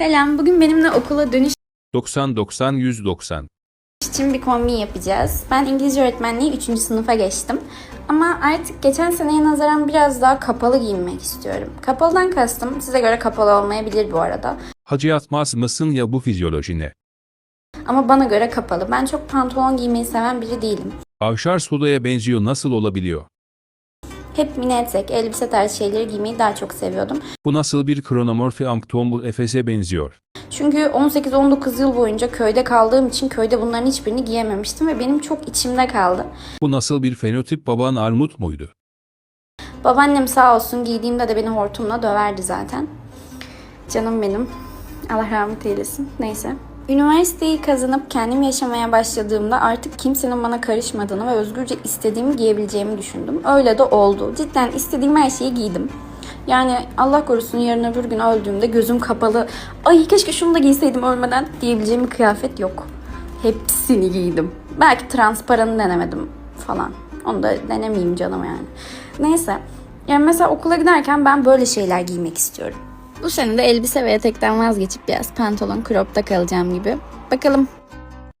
Selam, bugün benimle okula dönüş 90 90 190. için bir kombin yapacağız. Ben İngilizce öğretmenliği 3. sınıfa geçtim. Ama artık geçen seneye nazaran biraz daha kapalı giyinmek istiyorum. Kapalıdan kastım size göre kapalı olmayabilir bu arada. Hacı yatmaz mısın ya bu fizyolojine? Ama bana göre kapalı. Ben çok pantolon giymeyi seven biri değilim. Avşar Suda'ya benziyor nasıl olabiliyor? Hep mini etek, elbise tarzı şeyleri giymeyi daha çok seviyordum. Bu nasıl bir kronomorfi anktombul Efes'e benziyor? Çünkü 18-19 yıl boyunca köyde kaldığım için köyde bunların hiçbirini giyememiştim ve benim çok içimde kaldı. Bu nasıl bir fenotip baban armut muydu? Babaannem sağ olsun giydiğimde de beni hortumla döverdi zaten. Canım benim. Allah rahmet eylesin. Neyse. Üniversiteyi kazanıp kendim yaşamaya başladığımda artık kimsenin bana karışmadığını ve özgürce istediğimi giyebileceğimi düşündüm. Öyle de oldu. Cidden istediğim her şeyi giydim. Yani Allah korusun yarın öbür gün öldüğümde gözüm kapalı. Ay keşke şunu da giyseydim ölmeden diyebileceğim bir kıyafet yok. Hepsini giydim. Belki transparanı denemedim falan. Onu da denemeyeyim canım yani. Neyse. Yani mesela okula giderken ben böyle şeyler giymek istiyorum. Bu sene de elbise ve etekten vazgeçip biraz pantolon crop'ta kalacağım gibi. Bakalım